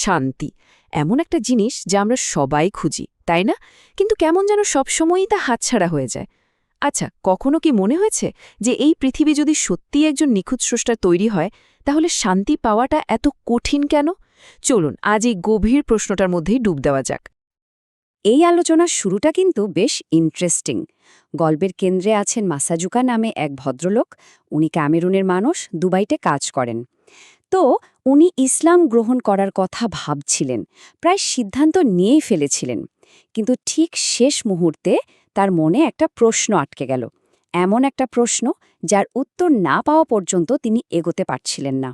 শান্তি। এমন একটা জিনিস যা আমরা সবাই খুঁজি, তাই না? কিন্তু কেমন যেন সবসময়ই তা হাতছাড়া হয়ে যায়। আচ্ছা কখনো কি মনে হয়েছে যে এই পৃথিবী যদি সত্যিই একজন নিখুঁত স্রষ্টা তৈরি হয়, তাহলে শান্তি পাওয়াটা এত কঠিন কেন? চলুন, আজ এই গভীর প্রশ্নটার মধ্যেই ডুব দেওয়া যাক। এই আলোচনার শুরুটা কিন্তু বেশ ইন্টারেস্টিং গল্পের কেন্দ্রে আছেন মাসাজুকা নামে এক ভদ্রলোক। উনি ক্যামেরুনের মানুষ, দুবাইতে কাজ করেন। তো উনি ইসলাম গ্রহণ করার কথা ভাবছিলেন, প্রায় সিদ্ধান্ত নিয়েই ফেলেছিলেন। কিন্তু ঠিক শেষ মুহূর্তে তার মনে একটা প্রশ্ন আটকে গেল। এমন একটা প্রশ্ন যার উত্তর না পাওয়া পর্যন্ত তিনি এগোতে পারছিলেন না।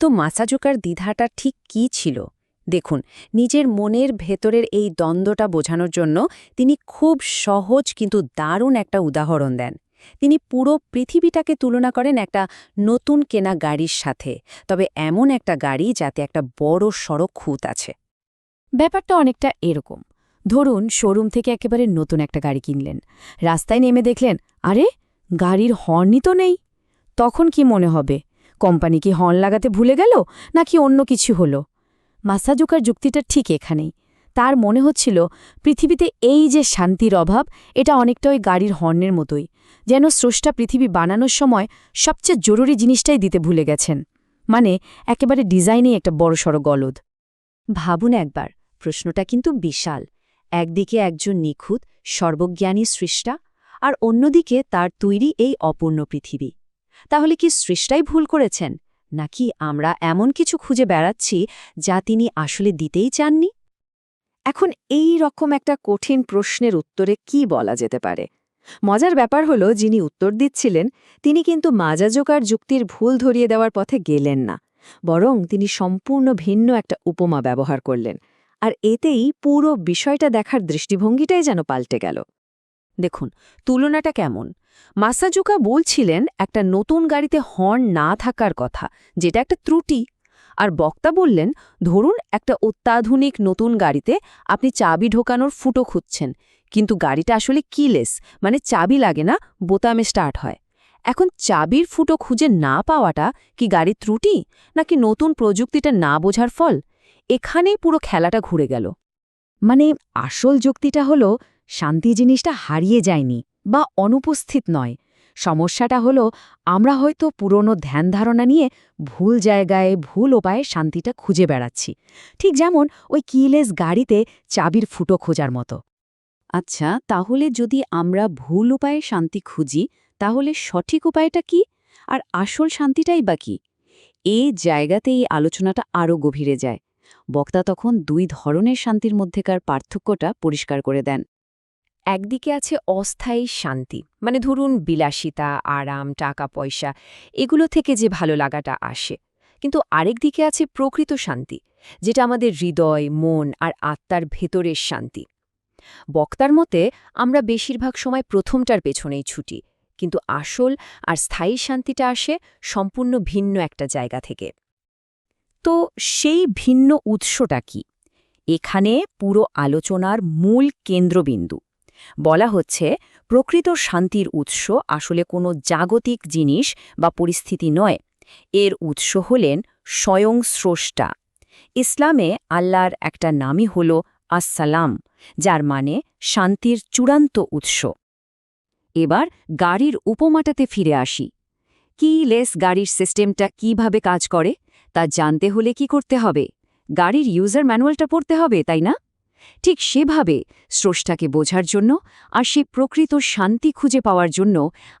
তো মাসাজোকার দ্বিধাটা ঠিক কি ছিল? দেখুন, নিজের মনের ভেতরের এই দ্বন্দ্বটা বোঝানোর জন্য তিনি খুব সহজ কিন্তু দারুণ একটা উদাহরণ দেন। তিনি পুরো পৃথিবীটাকে তুলনা করেন একটা নতুন কেনা গাড়ির সাথে। তবে এমন একটা গাড়ি যাতে একটা বড় সড়ক খুঁত আছে। ব্যাপারটা অনেকটা এরকম। ধরুন, শোরুম থেকে একেবারে নতুন একটা গাড়ি কিনলেন। রাস্তায় নেমে দেখলেন, আরে, গাড়ির হর্নই তো নেই। তখন কি মনে হবে? কোম্পানি কি হর্ন লাগাতে ভুলে গেল, নাকি অন্য কিছু হলো? মাসাজুকার যুক্তিটা ঠিক এখানেই। তার মনে হচ্ছিল, পৃথিবীতে এই যে শান্তির অভাব, এটা অনেকটা ওই গাড়ির হর্নের মতোই। যেন স্রষ্টা পৃথিবী বানানোর সময় সবচেয়ে জরুরি জিনিসটাই দিতে ভুলে গেছেন। মানে একেবারে ডিজাইনেই একটা বড়সড় গলদ। ভাবুন একবার, প্রশ্নটা কিন্তু বিশাল। একদিকে একজন নিখুঁত, সর্বজ্ঞানী সৃষ্টা আর অন্যদিকে তার তৈরি এই অপূর্ণ পৃথিবী। তাহলে কি সৃষ্টাই ভুল করেছেন? নাকি আমরা এমন কিছু খুঁজে বেড়াচ্ছি, যা তিনি আসলে দিতেই চাননি? এখন এই রকম একটা কঠিন প্রশ্নের উত্তরে কি বলা যেতে পারে? মজার ব্যাপার হলো, যিনি উত্তর দিচ্ছিলেন, তিনি কিন্তু মাজাজোকার যুক্তির ভুল ধরিয়ে দেওয়ার পথে গেলেন না। বরং তিনি সম্পূর্ণ ভিন্ন একটা উপমা ব্যবহার করলেন। আর এতেই পুরো বিষয়টা দেখার দৃষ্টিভঙ্গিটাই যেন পাল্টে গেল। দেখুন, তুলনাটা কেমন? মাসাজুকা বলছিলেন, একটা নতুন গাড়িতে হর্ন না থাকার কথা, যেটা একটা ত্রুটি। আর বক্তা বললেন, ধরুন একটা অত্যাধুনিক নতুন গাড়িতে আপনি চাবি ঢোকানোর ফুটো খুঁজছেন, কিন্তু গাড়িটা আসলে কিলেস মানে চাবি লাগে না, বোতামে স্টার্ট হয়। এখন চাবির ফুটো খুঁজে না পাওয়াটা কি গাড়ির ত্রুটি, নাকি নতুন প্রযুক্তিটা না বোঝার ফল? এখানেই পুরো খেলাটা ঘুরে গেল। মানে আসল যুক্তিটা হলো, শান্তি জিনিসটা হারিয়ে যায়নি, বা অনুপস্থিত নয়। সমস্যাটা হলো, আমরা হয়তো পুরনো ধ্যান ধারণা নিয়ে ভুল জায়গায়, ভুল উপায়ে শান্তিটা খুঁজে বেড়াচ্ছি। ঠিক যেমন ওই কিলেস গাড়িতে চাবির ফুটো খোঁজার মতো। আচ্ছা তাহলে যদি আমরা ভুল উপায়ে শান্তি খুঁজি, তাহলে সঠিক উপায়টা কি? আর আসল শান্তিটাই বা কি? এই জায়গাতে এই আলোচনাটা আরও গভীরে যায়। বক্তা তখন দুই ধরনের শান্তির মধ্যেকার পার্থক্যটা পরিষ্কার করে দেন। একদিকে আছে অস্থায়ী শান্তি মানে ধরুন বিলাসিতা, আরাম, টাকা, পয়সা, এগুলো থেকে যে ভালো লাগাটা আসে। কিন্তু আরেক দিকে আছে প্রকৃত শান্তি, যেটা আমাদের হৃদয়, মন আর আত্মার ভেতরের শান্তি। বক্তার মতে, আমরা বেশিরভাগ সময় প্রথমটার পেছনেই ছুটি, কিন্তু আসল আর স্থায়ী শান্তিটা আসে সম্পূর্ণ ভিন্ন একটা জায়গা থেকে। তো সেই ভিন্ন উৎসটা কি? এখানে পুরো আলোচনার মূল কেন্দ্রবিন্দু। বলা হচ্ছে, প্রকৃত শান্তির উৎস আসলে কোনো জাগতিক জিনিস বা পরিস্থিতি নয়। এর উৎস হলেন স্বয়ং স্রষ্টা। ইসলামে আল্লাহর একটা নামই হল আসসালাম, যার মানে শান্তির চূড়ান্ত উৎস। এবার গাড়ির উপমাটাতে ফিরে আসি। কি লেস গাড়ির সিস্টেমটা কীভাবে কাজ করে তা জানতে হলে কি করতে হবে? গাড়ির ইউজার ম্যানুয়ালটা পড়তে হবে, তাই না? ঠিক সেভাবে স্রষ্টাকে বোঝার জন্য আর সে প্রকৃত শান্তি খুঁজে পাওয়ার জন্য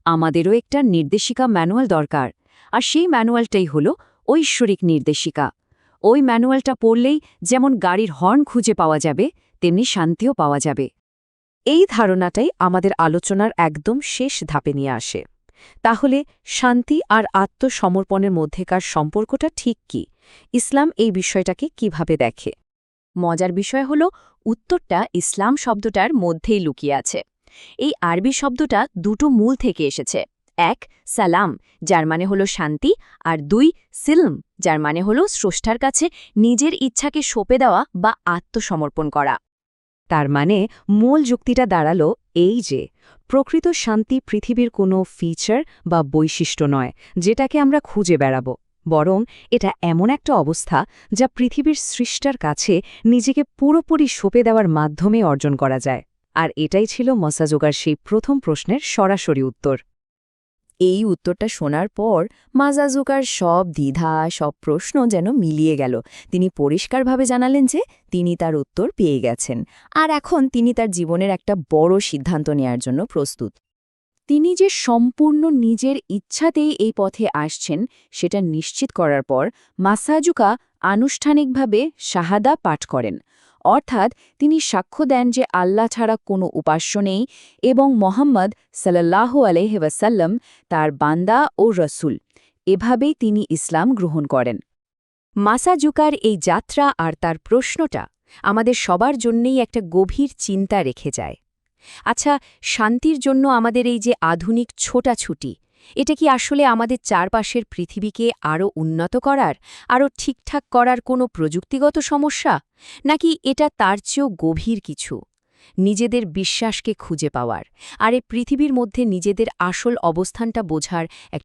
আমাদেরও একটা নির্দেশিকা ম্যানুয়াল দরকার। আর সেই ম্যানুয়ালটাই হল ঐশ্বরিক নির্দেশিকা। ওই ম্যানুয়ালটা পড়লেই যেমন গাড়ির হর্ন খুঁজে পাওয়া যাবে, তেমনি শান্তিও পাওয়া যাবে। এই ধারণাটাই আমাদের আলোচনার একদম শেষ ধাপে নিয়ে আসে। তাহলে শান্তি আর আত্মসমর্পণের মধ্যেকার সম্পর্কটা ঠিক কি? ইসলাম এই বিষয়টাকে কীভাবে দেখে? মজার বিষয় হল, উত্তরটা ইসলাম শব্দটার মধ্যেই লুকিয়ে আছে। এই আরবি শব্দটা দুটো মূল থেকে এসেছে। এক, সালাম, যার মানে হল শান্তি, আর দুই, সিলম, যার মানে হল স্রষ্টার কাছে নিজের ইচ্ছাকে সঁপে দেওয়া বা আত্মসমর্পণ করা। তার মানে মূল যুক্তিটা দাঁড়াল এই যে, প্রকৃত শান্তি পৃথিবীর কোনো ফিচার বা বৈশিষ্ট্য নয়, যেটাকে আমরা খুঁজে বেড়াব। বরং এটা এমন একটা অবস্থা যা পৃথিবীর সৃষ্টার কাছে নিজেকে পুরোপুরি সঁপে দেওয়ার মাধ্যমে অর্জন করা যায়। আর এটাই ছিল মসাজোগার সেই প্রথম প্রশ্নের সরাসরি উত্তর। এই উত্তরটা শোনার পর মাজাজুকার সব দ্বিধা, সব প্রশ্ন যেন মিলিয়ে গেল। তিনি পরিষ্কারভাবে জানালেন যে তিনি তার উত্তর পেয়ে গেছেন। আর এখন তিনি তার জীবনের একটা বড় সিদ্ধান্ত নেয়ার জন্য প্রস্তুত। তিনি যে সম্পূর্ণ নিজের ইচ্ছাতেই এই পথে আসছেন, সেটা নিশ্চিত করার পর মাসাজুকা আনুষ্ঠানিকভাবে শাহাদা পাঠ করেন। অর্থাৎ তিনি সাক্ষ্য দেন যে আল্লাহ ছাড়া কোনো উপাস্য নেই এবং মোহাম্মদ সাল্লাহ আলহ্লাম তার বান্দা ও রসুল। এভাবেই তিনি ইসলাম গ্রহণ করেন। মাসাজুকার এই যাত্রা আর তার প্রশ্নটা আমাদের সবার জন্যেই একটা গভীর চিন্তা রেখে যায়। আচ্ছা শান্তির জন্য আমাদের এই যে আধুনিক ছোটাছুটি, এটা কি আসলে আমাদের চারপাশের পৃথিবীকে আরও উন্নত করার, আরও ঠিকঠাক করার কোনো প্রযুক্তিগত সমস্যা? নাকি এটা তার চেয়েও গভীর কিছু? নিজেদের বিশ্বাসকে খুঁজে পাওয়ার, আর এ পৃথিবীর মধ্যে নিজেদের আসল অবস্থানটা বোঝার এক